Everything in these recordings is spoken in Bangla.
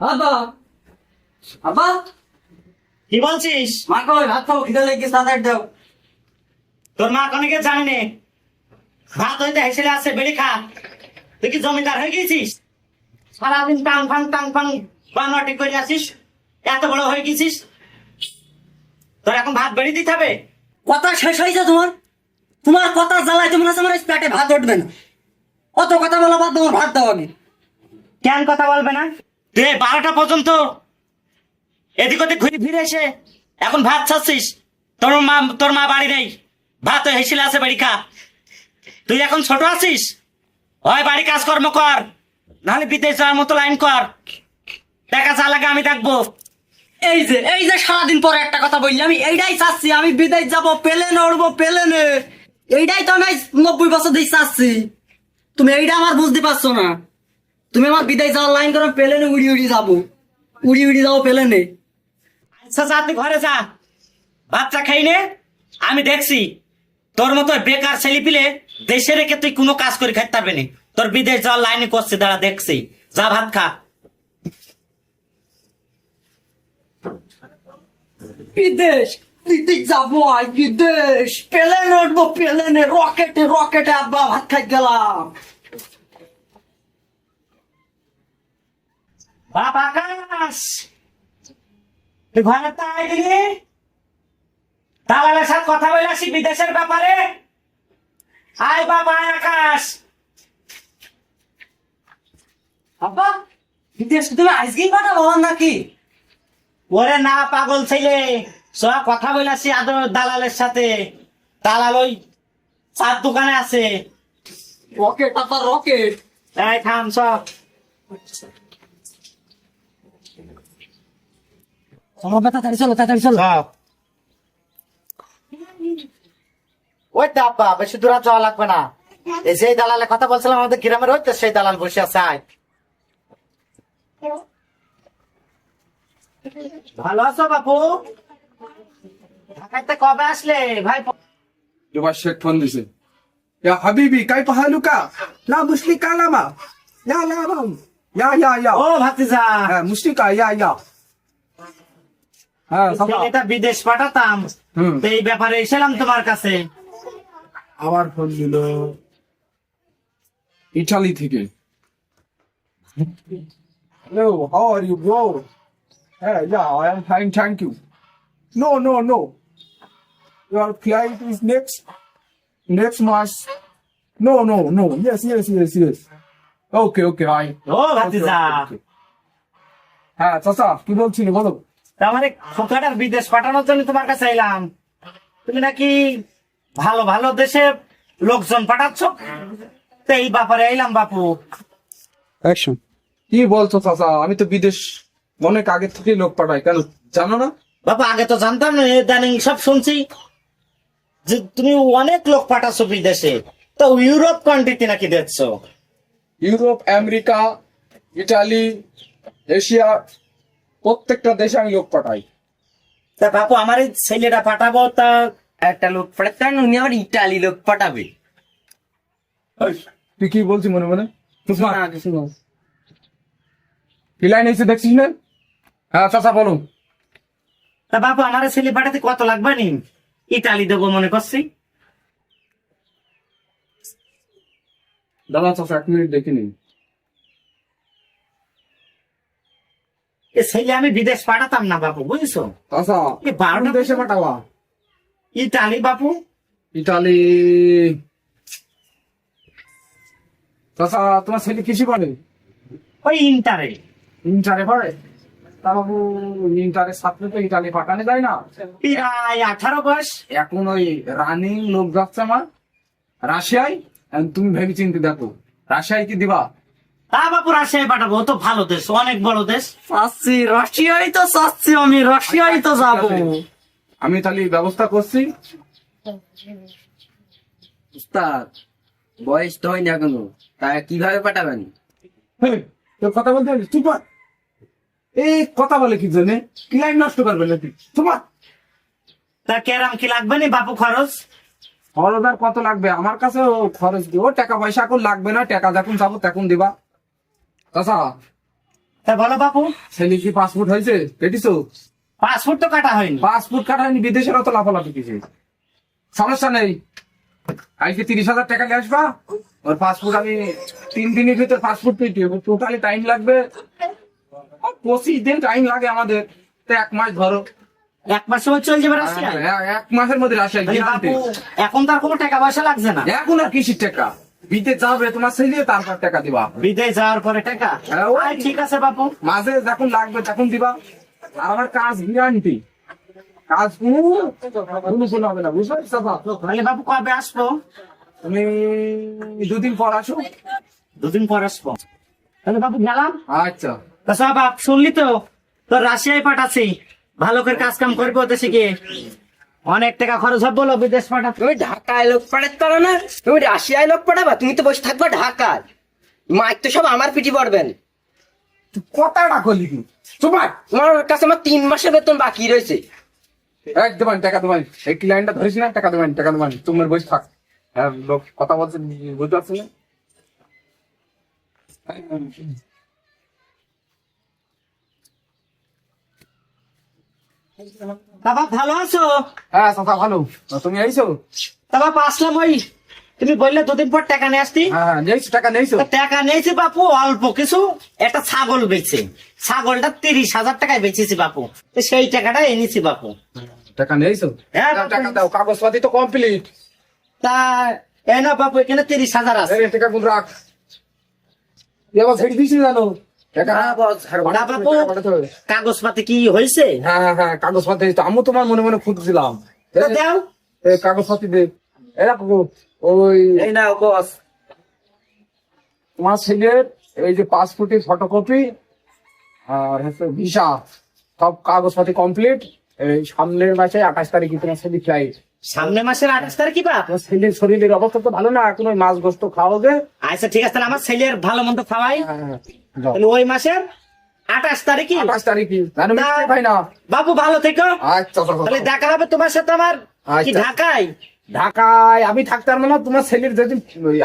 আব্বা আব্বা কি বলছিস? মা কই ভাত খাও খিদে লেগে তাড়াতাড়ি দাও। তোর মা কনেকে জানি নে ভাত হইতে হেসেলে আছে বেড়ে খা। তুই কি জমিদার হয়ে গেছিস? সারাদিন টাং ফাং টাং ফাং বানোয়াটি করে আসিস এত বড় হয়ে গেছিস। তোর এখন ভাত বেড়ে দিতে হবে? কথা শেষ হয়েছে তোমার? তোমার কথা জ্বালাইতে মনে হচ্ছে আমার পেটে ভাত উঠবে না। অত কথা বলা বাদ তোমার ভাত দাও আগে কেন কথা বলবে না? তুই বারোটা পর্যন্ত। এদিক ওদিক ঘুরে ফিরে এসে, এখন ভাত ছাড়ছিস? তোর মা তোর মা বাড়ি নেই। ভাত হেসিলে আছে বাড়ি খা। তুই এখন ছোট আছিস? হয় বাড়ি কাজকর্ম কর। নাহলে বিদেশ যাওয়ার মতো লাইন কর। দেখা যা লাগে আমি থাকব এই যে এই যে সারাদিন পরে একটা কথা বললি, আমি এইটাই চাচ্ছি, আমি বিদেশ যাব পেলেনে উড়বো পেলেনে এইটাই তো আমি নব্বই বছর দিয়ে চাচ্ছি। তুমি এইটা আমার বুঝতে পারছ না। তুমি আমার বিদেশ যাওয়ার লাইন করো পেলেনে উড়ি উড়ি যাব। উড়ি উড়ি যাব পেলেনে। আচ্ছা যা তুই ঘরে যা। ভাতটা খাই নে। আমি দেখছি তোর মতো বেকার ছেলে পিলে দেশে রেখে তুই কোনো কাজ করে খাইতে পারবি না। তোর বিদেশ যাওয়ার লাইনে করছে দাঁড়া দেখছি। যা ভাত খা। বিদেশ বিদেশ যাব আজ বিদেশ। প্লেনে উঠবো প্লেনে। রকেটে রকেটে আব্বা ভাত খাই গেলাম। বাপ আকাশ তুই ঘরে তো আইলি দালালের সাথে কথা বলে আসি বিদেশের ব্যাপারে? আয় বাবা আয় আকাশ। আব্বা বিদেশ তুমি আজকেই পাঠাবো নাকি? ওরে না পাগল ছেলে। সব কথা বলে আসি আদর দালালের সাথে। দালাল ওই চার দোকানে আছে। রকেট আব্বা রকেট এই থাম সব। তোমার ওই ডাব্বা বেশি দূর দালালে কথা বলছিলাম ভালো আছো বাপু? ঢাকাইতে কবে আসলে? ভাই শেখ ফোন দিছে। হাবিবি কাই পাহালুকা? লা মুশলিকা লামা? ইয়া লামা। ইয়া ইয়া ও ভাতিজা। হ্যাঁ মুশলিকা ইয়া ইয়া। ছেলেটা বিদেশ পাঠাতাম। হুম। তো এই ব্যাপারে এসেলাম তোমার কাছে। আবার ফোন দিল। ইটালি থেকে। Hello how are you bro হ্যাঁ yeah I am fine thank you no no no your flight is next next March no no no. Yes yes yes yes. Okay okay hi. ও ভাতিজা হ্যাঁ চাচা কি বলছিলি বলো? তার মানে খোকাটার বিদেশ পাঠানোর জন্য তোমার কাছে এলাম তুমি নাকি ভালো ভালো দেশে লোকজন পাঠাচ্ছ? তো এই ব্যাপারে এলাম বাপু। অ্যাকশন কি বলছো চাচা? আমি তো বিদেশ অনেক আগে থেকে লোক পাঠাই কেন জানো না? বাপু আগে তো জানতাম না ইদানিং সব শুনছি যে তুমি অনেক লোক পাঠাচ্ছ বিদেশে। তো ইউরোপ কান্ট্রিতে নাকি দেখছ? ইউরোপ আমেরিকা ইটালি এশিয়া প্রত্যেকটা দেশে আমি লোক পাঠাই। তা বাপু আমার এই ছেলেটা পাঠাবো? তা একটা লোক পাঠাতেন উনি আবার ইটালি লোক পাঠাবে। তুই কি বলছিস মনে মনে? কি লাইন এসে দেখছিস না? হ্যাঁ চাচা বলুন। তা বাপু আমার ছেলে পাঠাতে কত লাগবে নি ইটালি দেবো মনে করছি। দাদা চাচা এক মিনিট দেখে নিন। এ ছেলে আমি বিদেশ পাঠাতাম না বাপু বুঝছ? এ বারোটা দেশে পাঠাবা? ইটালি বাপু। ইটালি চাচা তোমার ছেলে ওই ইন্টারে। ইন্টারে পড়ে? তা বাবু ইন্টারের ছাত্র তো ইটালি পাঠানো যায় না। প্রায় আঠারো বয়স। এখন ওই রানিং লোক যাচ্ছে আমার। রাশিয়ায় তুমি ভেবে চিন্তে দেখো। রাশিয়ায় কি দিবা? তা বাপু রাশিয়ায় পাঠাবো তো ভালো দেশ অনেক বড় দেশ। চাচ্ছি রাশিয়াই তো চাচ্ছি আমি রাশিয়াই তো যাব। আমি তাহলে ব্যবস্থা করছি। উস্তাদ বয়স তো হয়নি এখনও। তা কীভাবে পাঠাবেন? তোর কথা বলতে পারিস? চুপ এই কথা বলে কি জন্য? ক্লাইম নষ্ট করবে নাকি? তোমার তা কেরাম কি লাগবে নি? বাপু খরচ? খরচ আর কত লাগবে? আমার কাছে ও খরচ দিব টাকা পয়সা এখন লাগবে না টাকা যখন যাব তখন দিবা। চাচা। তা বলো বাপু। ছেলে কি পাসপোর্ট হয়েছে পেটিছো? পাসপোর্ট তো কাটা হয়নি। পাসপোর্ট কাটায়নি বিদেশের অত লাফালাফি কিছু। সমস্যা নেই। আজকে তিরিশ হাজার টাকা নিয়ে আসবা। ওর পাসপোর্ট আমি তিন দিনের ভিতর পাসপোর্ট পেয়েছি টোটালি টাইম লাগবে। পঁচিশ দিন টাইম লাগে আমাদের। তো এক মাস ধরো। এক মাস সময় চলে যাবে রাশিয়া হ্যাঁ, এক মাসের মধ্যে রাশিয়া এখন তো আর কোনো টাকা পয়সা লাগছে না। এখন আর কিসির টাকা? বিদেশ যাবে তোমার ছেলে তারপর টাকা দিবা। বিদেশ যাওয়ার পরে টাকা? হ্যাঁ, ওই- ঠিক আছে বাপু। মাঝে যখন লাগবে তখন দিবা। আর আমার কাজ গ্যারান্টি কাজ কোনো কোনো হবে না বুঝতে পারছ তো? তাহলে বাপু কবে আসব? তুমি দুদিন পর আসো। দুদিন পর আসব। তাহলে বাপু গেলাম? আচ্ছা। তা সব বাপ শুনলি তো? তোর রাশিয়ায় পাঠাচ্ছি। ভালো করে কাজ কাম করব ওদের শিখে। অনেক টাকা খরচ হবে বলো বিদেশ পাঠাতে। তুমি ঢাকায় লোক পাঠাতে পারো না? তুমি রাশিয়ায় লোক পাঠাবা? তুমি তো বসে থাকবা ঢাকায়। মাইক তো সব আমার পিটি পড়বেন। কথাটা করলি তোমার তোমার কাছে আমার তিন মাসের বেতন বাকি রয়েছে। এক দেবেন টাকা দেবেন এই ক্লায়েন্টটা ধরিস না? টাকা দেবেন টাকা দেবেন তোমার বসে থাক। হ্যাঁ লোক কথা বলছে বুঝতে পারছি না? বাপ ভালো আছো? হ্যাঁ চাচা ভালো। তুমি আইছো? বাপ আসলাম ওই তুমি বললে দুদিন পর টাকা নিয়ে আসতি। হ্যাঁ হ্যাঁ টাকা নিয়েছো? টাকা নিয়েছি বাপু অল্প কিছু। একটা ছাগল বেচে। ছাগলটা তিরিশ হাজার টাকায় বেচেছি বাপু। সেই টাকাটা এনেছি বাপু। টাকা নিয়েছো? হ্যাঁ, টাকা দাও কাগজপাতি তো কমপ্লিট তা এ না বাপু এখানে তিরিশ হাজার আছে। টাকা গুলো রাখ। এবার ছেড়ে দিয়েছি জানো? হ্যাঁ, কি হয়েছে? হ্যাঁ হ্যাঁ হ্যাঁ তোমার মনে মনে খুঁজছিলাম। দাও। এই কাগজপাতি দে। এই ওই এই না বস। তোমার ছেলের এই যে পাসপোর্টের ফটোকপি আর হচ্ছে ভিসা সব কাগজপাতি কমপ্লিট এই সামনের মাসে আঠাশ তারিখে তোমার ছেলে ফ্লাইট সামনে মাসের আঠাশ তারিখ কি তোমার ছেলের শরীরের অবস্থা তো ভালো না এখন ওই মাছ গোস্ত খাওয়াবে আচ্ছা ঠিক আছে তাহলে আমার ছেলের ভালো মন্দ খাওয়াই। হ্যাঁ। তাহলে ওই মাসের আঠাশ তারিখই। আঠাশ তারিখে ভাই না বাবু ভালো থেকো। আচ্ছা আচ্ছা, তাহলে আচ্ছা। দেখা হবে তোমার সাথে আমার কি আচ্ছা। ঢাকায়? ঢাকায়। আমি থাকতে পারব না তোমার ছেলের যেদিন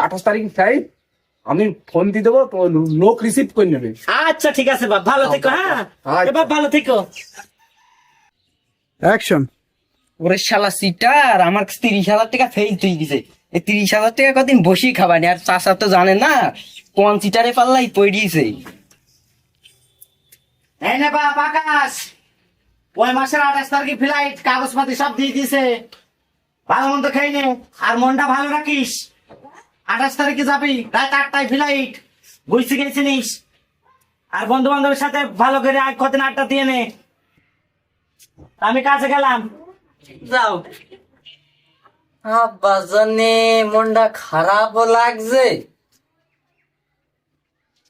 আঠাশ তারিখ ফ্লাইট আমি ফোন দিয়ে দেবো লোক রিসিভ করে নেবে। আচ্ছা ঠিক আছে বাপ ভালো থেকো হ্যাঁ? আচ্ছা। এবার ভালো থেকো। অ্যাকশন ওরে শালা সিটার আমার তিরিশ হাজার টাকা ফেল তুই দিছে। এই তিরিশ হাজার টাকা কদিন বসেই খাবানি আর চাষা তো জানে না। সিটারে পাল্লাই পড়িয়েছে এই না বাপ আকাশ। ওই মাসের আঠাশ তারিখে ফ্লাইট কাগজপাতি সব দিয়ে দিয়েছে। ভালো মন্দ খেয়ে নে আর মনটা ভালো রাখিস। আঠাশ তারিখে যাবি রাত আটটায় ফ্লাইট বুঝতে গেছিস আর বন্ধু বান্ধবের সাথে ভালো করে আর কদিন আটটা দিয়ে নে। আমি কাছে গেলাম। যাও। আব্বা জানে মনটা খারাপও লাগছে।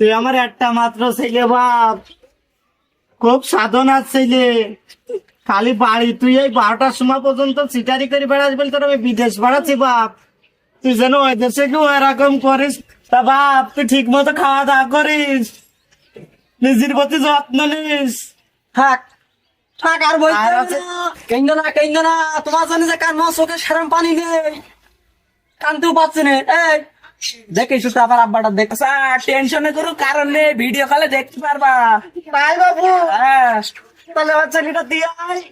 তুই আমার একটা মাত্র ছেলে বাপ। খুব সাধনার ছেলে। খালি বাড়ি তুই এই বারোটার সময় পর্যন্ত সিটারি করে বেড়াস বলে তোর আমি বিদেশ বাড়াচ্ছি বাপ। তুই যেন ওই দেশে কেউ এরকম করিস। তা বাপ তুই ঠিক মতো খাওয়া দাওয়া করিস। নিজের প্রতি যত্ন নিস। থাক। থাক আর বই আর আছে- কেন্দ না কেন্দ না। তোমার জানি যে কান মাস চোখে সেরম পানি নেই। কানতেও পাচ্ছে না। এই দেখে শুধু আবার আব্বাটা দেখ টেনশনে কোনো কারণ নেই ভিডিও কলে দেখতে পারবা। তাই বাবু। হ্যাঁ। তাহলে আমার ছেলেটা দিয়ে আয়।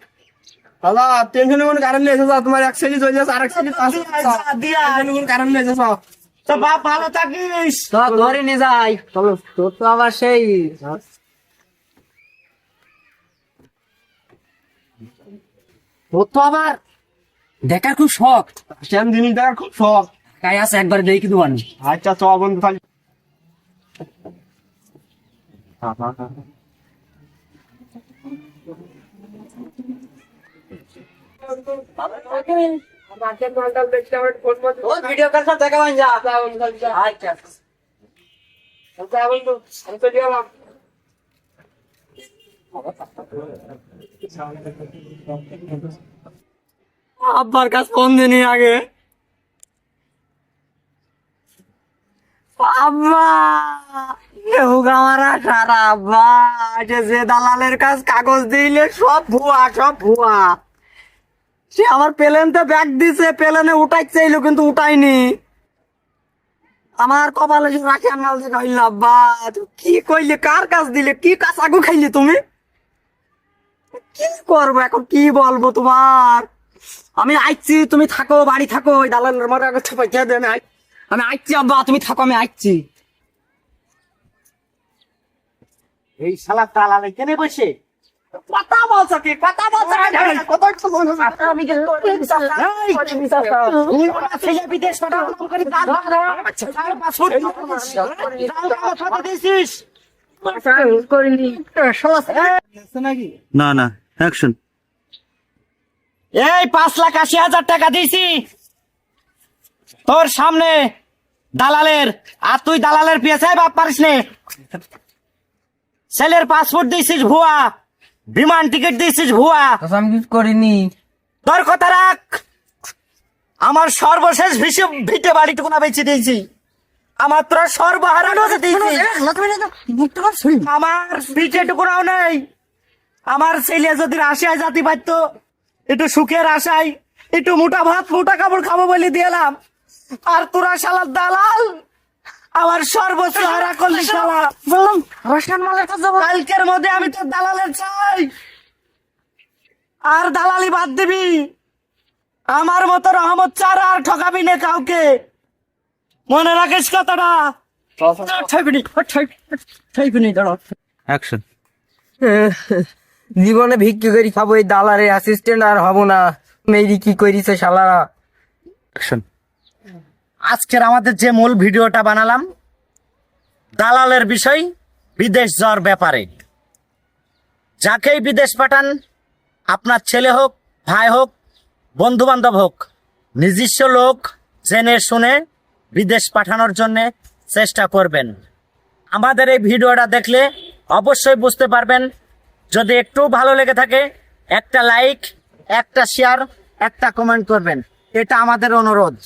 দাদা টেনশনের কোনো কারণ নেই এসেছ তোমার এক সেলি চলে যাচ্ছে আরেক সেলি দিয়ে কোনো কারণ নেই এসেছ। তো বাপ ভালো থাকিস। তো ধরে নিয়ে যাই। চলো তোর তো আবার সেই তোর তো আবার দেখার খুব শখ। সেন জিনিস দেখার খুব শখ। কাই আছে একবার দেখি দেবানি আচ্ছা চ বন্ধু তাহলে ও ভিডিও কার সাথে দেখা যা আচ্ছা আব্বার কাছ কোন দিনই আগে আব্বা হুগা মারা সারা আব্বা। যে দালালের কাছ কাগজ দিলে সব ভুয়া সব ভুয়া। সে আমার প্লেনতে ব্যাগ দিছে, প্লেনে উঠাই চাইলো কিন্তু উঠাইনি আমার কপালে রাখি আনাল যে কইল আব্বা কি কইলে, কার কাছ দিলে, কি কাজ আগু খাইলি তুমি? কি করব এখন, কি বলব তোমার? আমি আইছি, তুমি থাকো, বাড়ি থাকো, ওই দালালের মারা আগে পয়সা দে আমি আই- আমি আইছি আব্বা তুমি থাকো আমি আইছি এই শালা দালালে কেনে বসে কথা বলছো কি কথা বলছো আমি বিদেশ না না অ্যাকশন এই পাঁচ লাখ আশি হাজার টাকা দিয়েছি তোর সামনে দালালের আর তুই দালালের পেছায় বাপ পারিস নে। ছেলের পাসপোর্ট দিয়েছিস ভুয়া বিমান টিকিট দিয়েছিস ভুয়া। আমি কিছু করিনি। তোর কথা রাখ। আমার সর্বশেষ ভিসে ভিটে বাড়িটুকু না বেঁচে দিয়েছি। আমার তোরা সর্বহারানো দিয়েছি। আমার ভিটে টুকুরাও নেই। আমার ছেলে যদি রাশিয়ায় জাতি পারতো একটু সুখের আশায় একটু মোটা ভাত মোটা কাপড় খাব বলে দিলাম আর তোরা শালার দালাল আমার সর্বোচ্চ হারা করলি শালা কালকের মধ্যে আমি তোর দালালের চাই। আর দালালি বাদ দিবি। আমার মতো রহমত চার আর ঠকাবি না কাউকে। মনে রাখিস কথাটা? জীবনে ভিক্ষি করি খাব এই দালারের অ্যাসিস্ট্যান্ট আর হব না। মেরি কি করিছে শালারা? অ্যাকশন আজকের আমাদের যে মূল ভিডিওটা বানালাম, দালালের বিষয় বিদেশ যাওয়ার ব্যাপারে। যাকেই বিদেশ পাঠান, আপনার ছেলে হোক, ভাই হোক বন্ধু বান্ধব হোক, নিজস্ব লোক জেনে শুনে বিদেশ পাঠানোর জন্য চেষ্টা করবেন। আমাদের এই ভিডিওটা দেখলে অবশ্যই বুঝতে পারবেন, যদি একটু ভালো লেগে থাকে, একটা লাইক, একটা শেয়ার, একটা কমেন্ট করবেন। এটা আমাদের অনুরোধ।